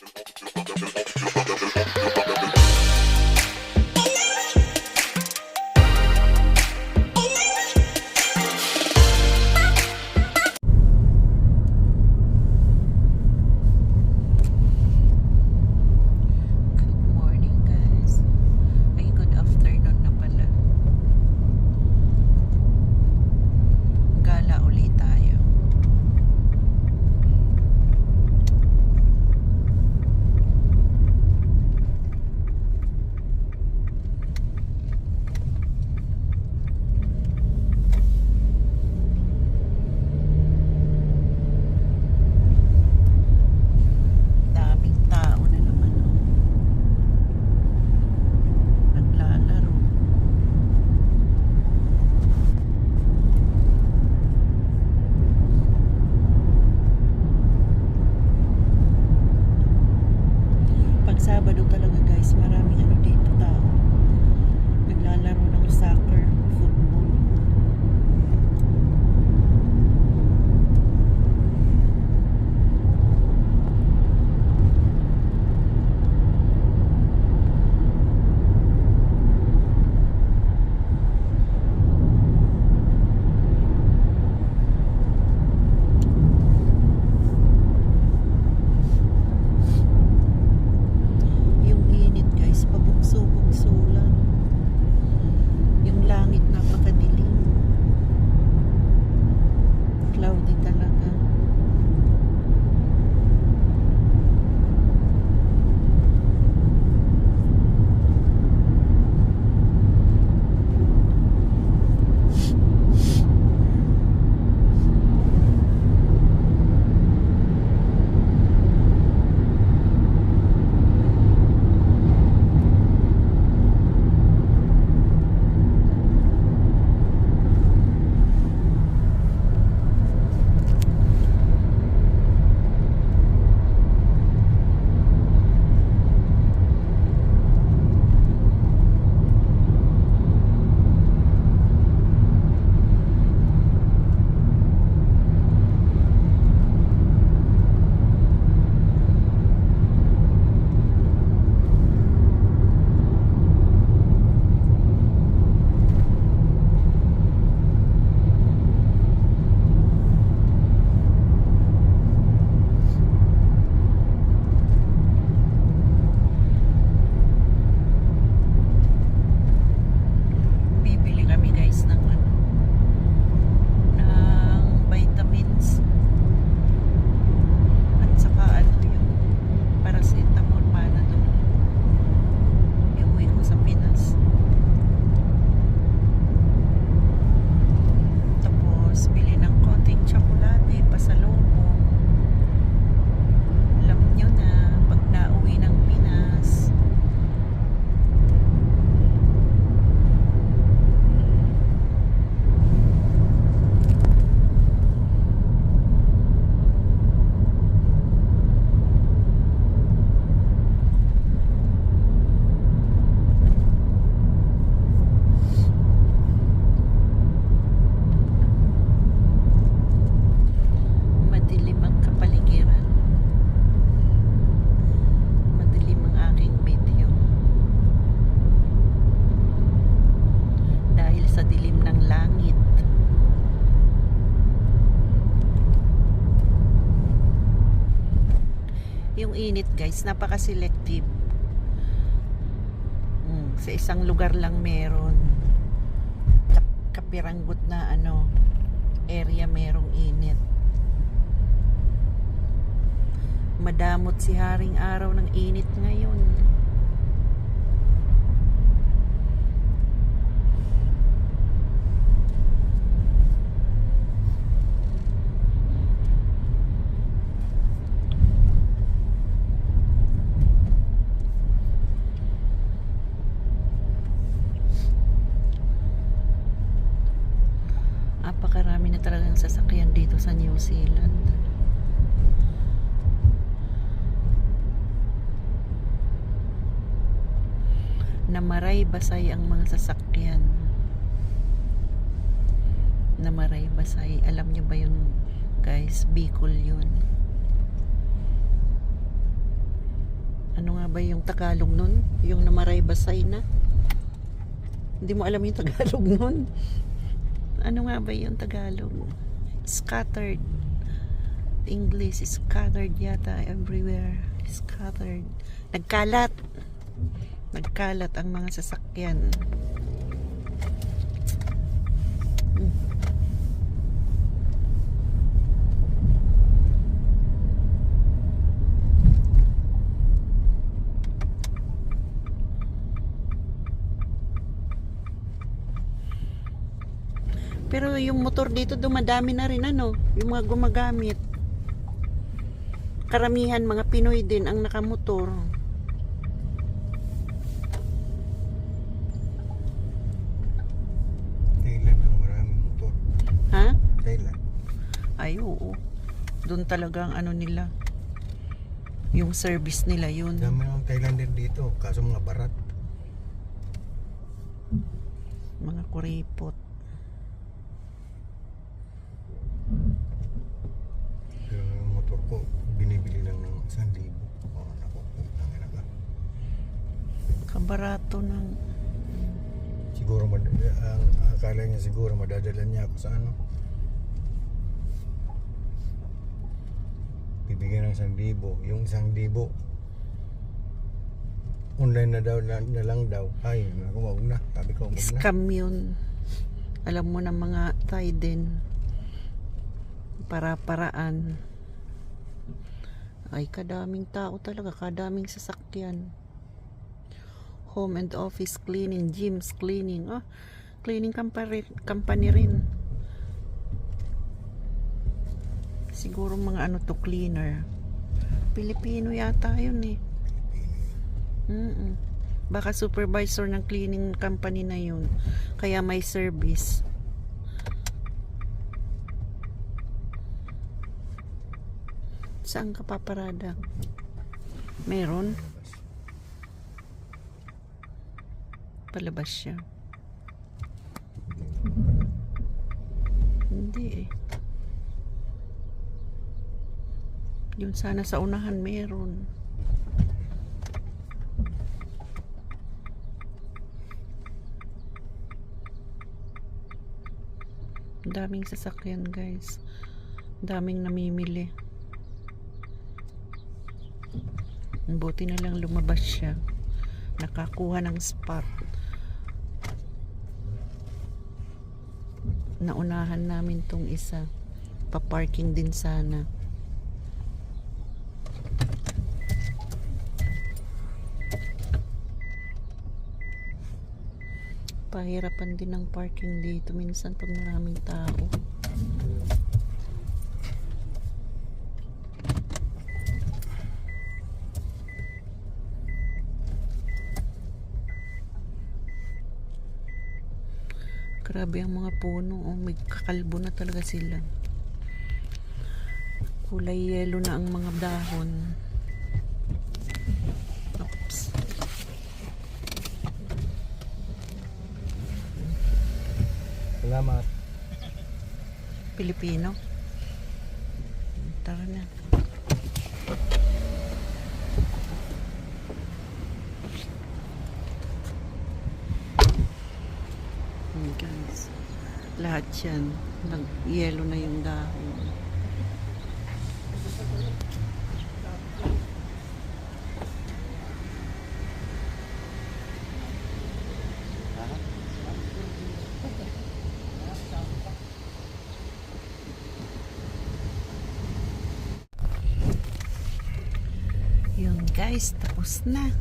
Música Yung init guys, napaka-selective. Mm, sa isang lugar lang meron. Kap- kapiranggot na ano, area merong init. Madamot si Haring Araw ng init ngayon. Napakarami na talagang sasakyan dito sa New Zealand. na maray basay ang mga sasakyan na maray basay alam nyo ba yun guys Bicol yun ba yung Tagalog nun? Yung namaray basay na? Hindi mo alam yung Tagalog nun? Ano nga ba yung Tagalog? Scattered. English is scattered yata everywhere. Scattered. Nagkalat. Nagkalat ang mga sasakyan. Hmm. Pero yung motor dito dumadami na rin ano, yung mga gumagamit. Karamihan mga Pinoy din ang nakamotor. Thailand ang maraming motor. Ha? Thailand. Ay, oo. Doon talaga ang ano nila. Yung service nila yun. Dami ng Thailander dito, kaso mga barat. Mga kuripot. Kabarato ng... Siguro, mad- ang akala niya siguro, madadala niya ako sa ano. Bibigyan ng 1,000. Yung 1,000, online na daw na, na lang daw. Ay, naku, wag na. Sabi ko, wag na. Scam yun. Alam mo na mga Thai din. Para-paraan. Ay, kadaming tao talaga. Kadaming sasakyan. Home and office cleaning. Gyms cleaning. Ah, cleaning company, company rin. Siguro mga ano to cleaner. Pilipino yata yun eh. Mm Baka supervisor ng cleaning company na yun. Kaya may service. Saan ka paparada? Meron? Palabas siya. Hindi eh. Yun sana sa unahan meron. Daming sasakyan guys. Daming namimili. Buti na lang lumabas siya. Nakakuha ng spot. Naunahan namin tong isa. Pa-parking din sana. Pahirapan din ng parking dito minsan pag maraming tao. Grabe ang mga puno. Oh, may kakalbo na talaga sila. Kulay yelo na ang mga dahon. Oops. Salamat. Pilipino. Tara na. Hmm, guys. Lahat yan. Nag-yellow na yung dahon. Yun guys, tapos na.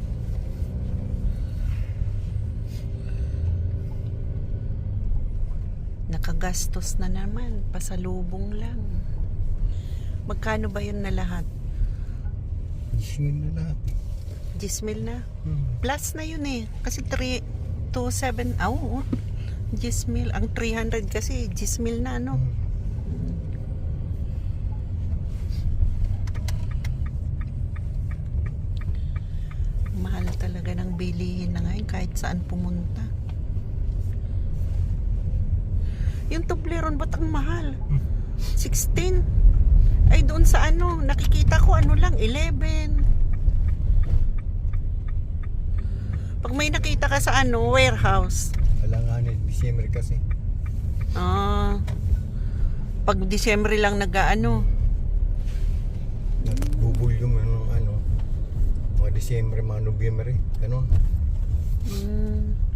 Nakagastos na naman, pasalubong lang. Magkano ba yun na lahat? Gisingin na lahat. 10 mil na? Hmm. Plus na yun eh. Kasi 3 to 7, ah, oo. 10 mil. Ang 300 kasi, 10 mil na ano. Hmm. Mahal talaga ng bilihin na ngayon kahit saan pumunta. Yung Toblerone, ba't ang mahal? Hmm. 16. Ay, doon sa ano, nakikita ko ano lang, 11. ka sa ano, warehouse. Alanganin, December kasi. Ah. Pag Disyembre lang nag-ano. Nagbubul yung ano, ano, mga December, mga November eh. Ganon. Hmm.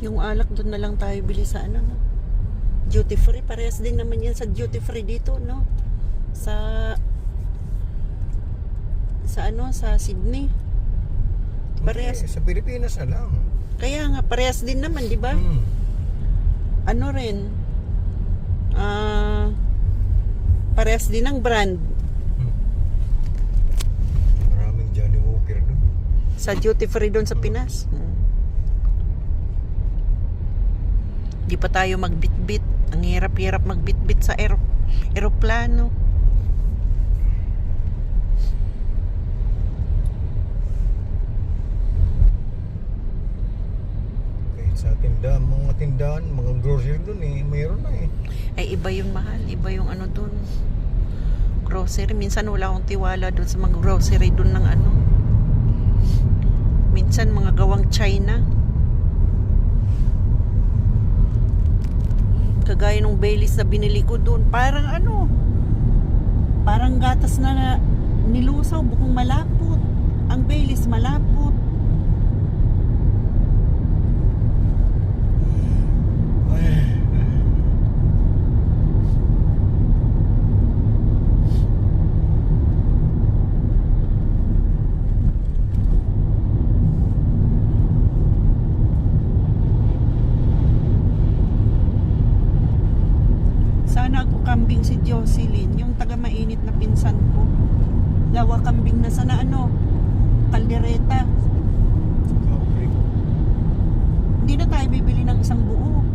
Yung alak doon na lang tayo bili sa ano, no? Duty free. Parehas din naman yan sa duty free dito, no? Sa sa ano sa Sydney. Parehas. Hindi, sa Pilipinas na lang. Kaya nga parehas din naman, 'di ba? Hmm. Ano rin? Ah parehas din ng brand Hmm. Maraming Johnny Walker doon. sa duty free doon sa Pinas. Hmm. Di pa tayo magbitbit. Ang hirap-hirap magbitbit sa aero eroplano. Kahit sa tindahan, mga tindahan, mga grocery doon eh, mayroon na eh. Ay iba yung mahal, iba yung ano doon. Grocery, minsan wala akong tiwala doon sa mga grocery doon ng ano. Minsan mga gawang China. Kagaya nung Baileys na binili ko doon, parang ano, parang gatas na, nilusaw, bukong malapot. Ang Baileys malapot. Sana ako kambing si Jocelyn, yung taga mainit na pinsan ko. Lawa kambing na sana ano, kaldereta. Kaprig. Hindi na tayo bibili ng isang buo.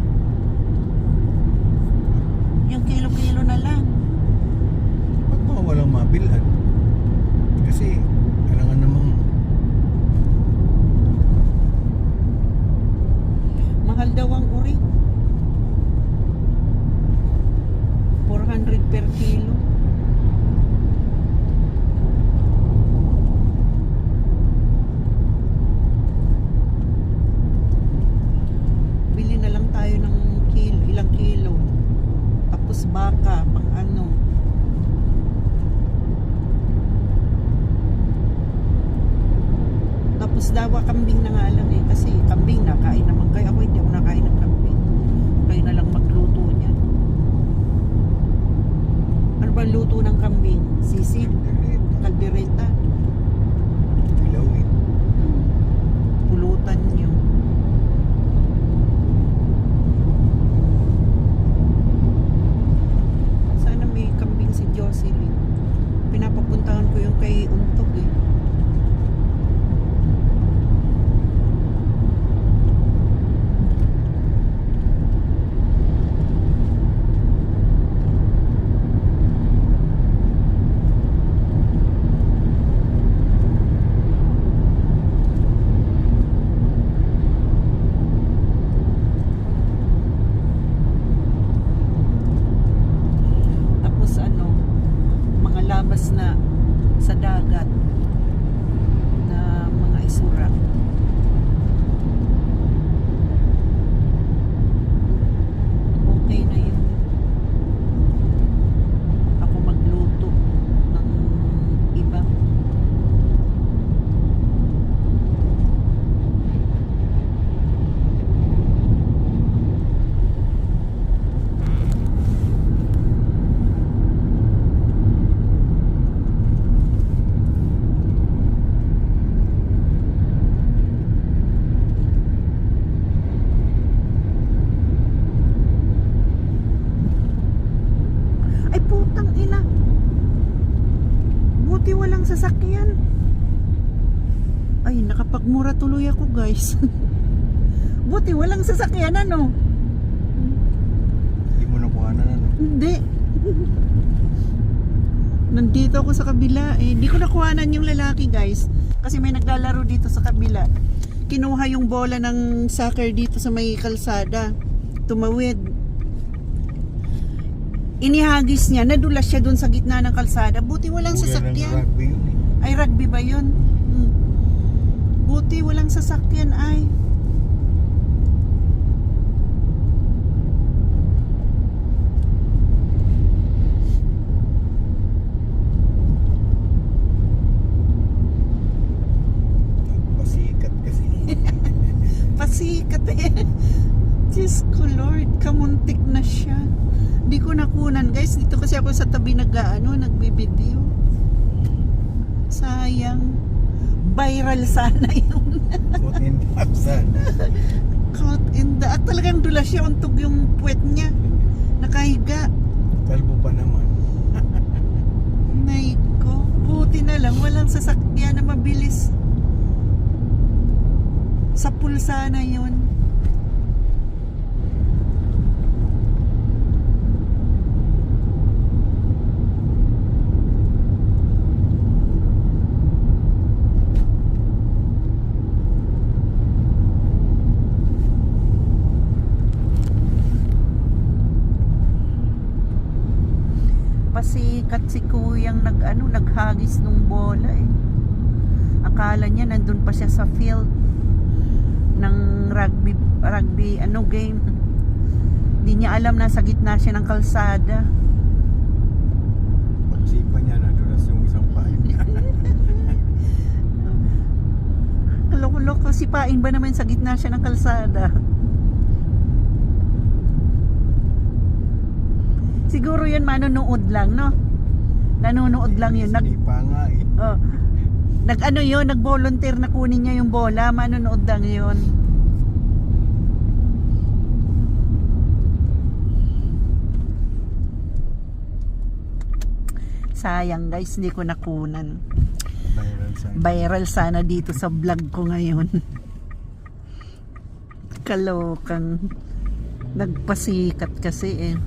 Yung kilo-kilo na lang. Ba't mga walang mabilhan? Kasi, kailangan namang Mahal daw ang uri. 400 per kilo. Bili na lang tayo ng kilo, ilang kilo. Tapos baka, pang ano. Tapos dawa kambing na nga lang eh. Kasi kambing nakain naman kayo. Ako hindi ako nakain ng kambing. Kayo na lang magluto niyan. Ano ba luto ng kambing? Sisig? kaldereta, Kaldereta? dilawin. Pulutan nyo. Sana may kambing si Jocelyn. Pinapapuntahan ko yung kay Untog eh. Tapos ano, mga labas na sa dagat na mga isura. Okay na yun. Ako magluto ng iba. Ay putang ina. Buti walang sasakyan. Ay, nakapagmura tuloy ako guys. Buti walang sasakyan ano? Hindi mo nakuha na ano. Hindi. Nandito ako sa kabila eh. Hindi ko nakuhanan yung lalaki guys. Kasi may naglalaro dito sa kabila. Kinuha yung bola ng soccer dito sa may kalsada. Tumawid. Inihagis niya. Nadulas siya dun sa gitna ng kalsada. Buti walang Kuya sasakyan. rugby yun eh. Ay, rugby ba yun? Buti walang sasakyan ay. Pasikat kasi. Pasikat eh. Diyos ko Lord, kamuntik na siya. Di ko nakunan guys. Dito kasi ako sa tabi nag ano, nagbibideo. Sayang. Viral sana yun. Caught in the sana. Caught in the... At talagang dulas siya. Untog yung puwet niya. Nakahiga. Kalbo pa naman. Nay ko. Buti na lang. Walang sasakyan na mabilis. Sa pulsa na yun. Pasikat si kuyang nag ano naghagis nung bola eh. Akala niya nandun pa siya sa field ng rugby rugby ano game. Hindi niya alam na sa gitna siya ng kalsada. Pagsipa niya na dulas yung isang pain niya. Loko-loko sipain ba naman sa gitna siya ng kalsada? Siguro yun manonood lang, no? Nanonood lang yun. Nag, Sinipa nga eh. Oh. Nag ano yun, nag-volunteer na kunin niya yung bola, manonood lang yun. Sayang guys, hindi ko nakunan. Viral sana. Viral sana dito sa vlog ko ngayon. Kalokang nagpasikat kasi eh.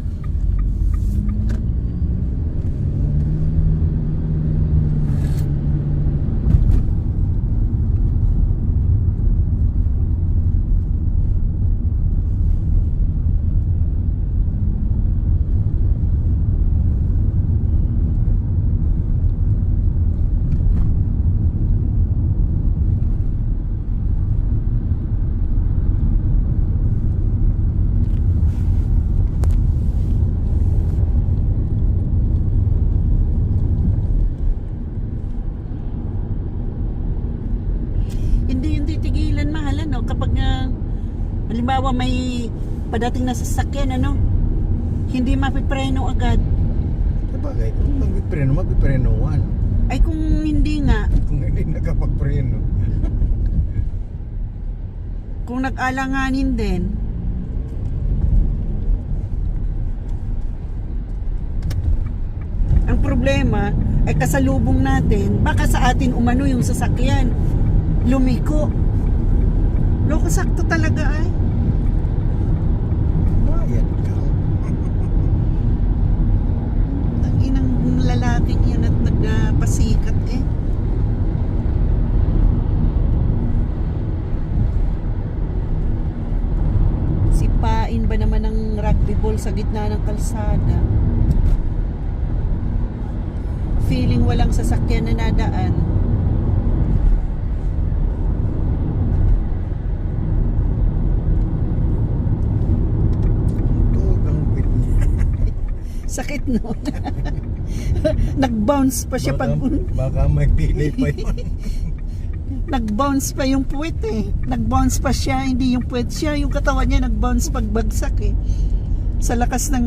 hindi yung titigilan mahal ano kapag nga halimbawa may padating na sasakyan ano? Hindi mapipreno agad. Sabagay, kung magpipreno, magpipreno one. ay kung hindi nga. Kung hindi nakapagpreno. kung nag-alanganin din. Ang problema ay kasalubong natin baka sa atin umano yung sasakyan. Lumiko. Loko sakto talaga ay. Bayad ka. ang inang lalaking yun at nagpasikat eh. Sipain ba naman ng rugby ball sa gitna ng kalsada? Feeling walang sasakyan na nadaan. Ang sakit no nag-bounce pa siya pag Baka, baka may pili pa yun. nag-bounce pa yung puwet eh. Nag-bounce pa siya, hindi yung puwet siya. Yung katawan niya nag-bounce pagbagsak eh. Sa lakas ng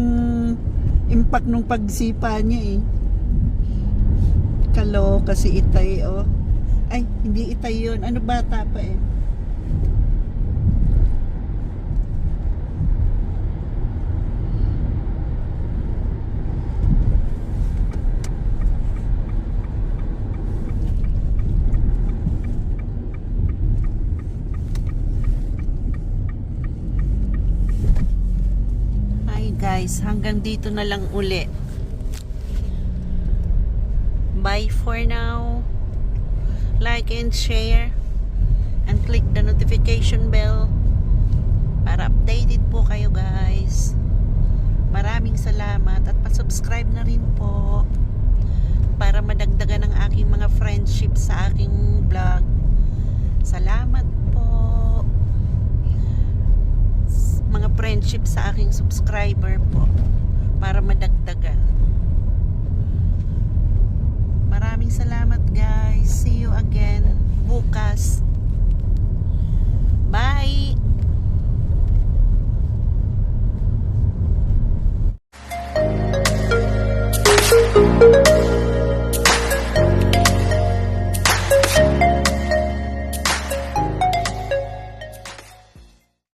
impact nung pagsipa niya eh. Kalo kasi itay oh. Ay, hindi itay yun. Ano bata pa eh. Guys, hanggang dito na lang uli. Bye for now. Like and share. And click the notification bell para updated po kayo guys. Maraming salamat at pa-subscribe na rin po para madagdagan ang aking mga friendship sa aking vlog. Salamat po. S- Mga friendship sa aking subscriber po para madagdagan. Maraming salamat guys. See you again bukas. Bye!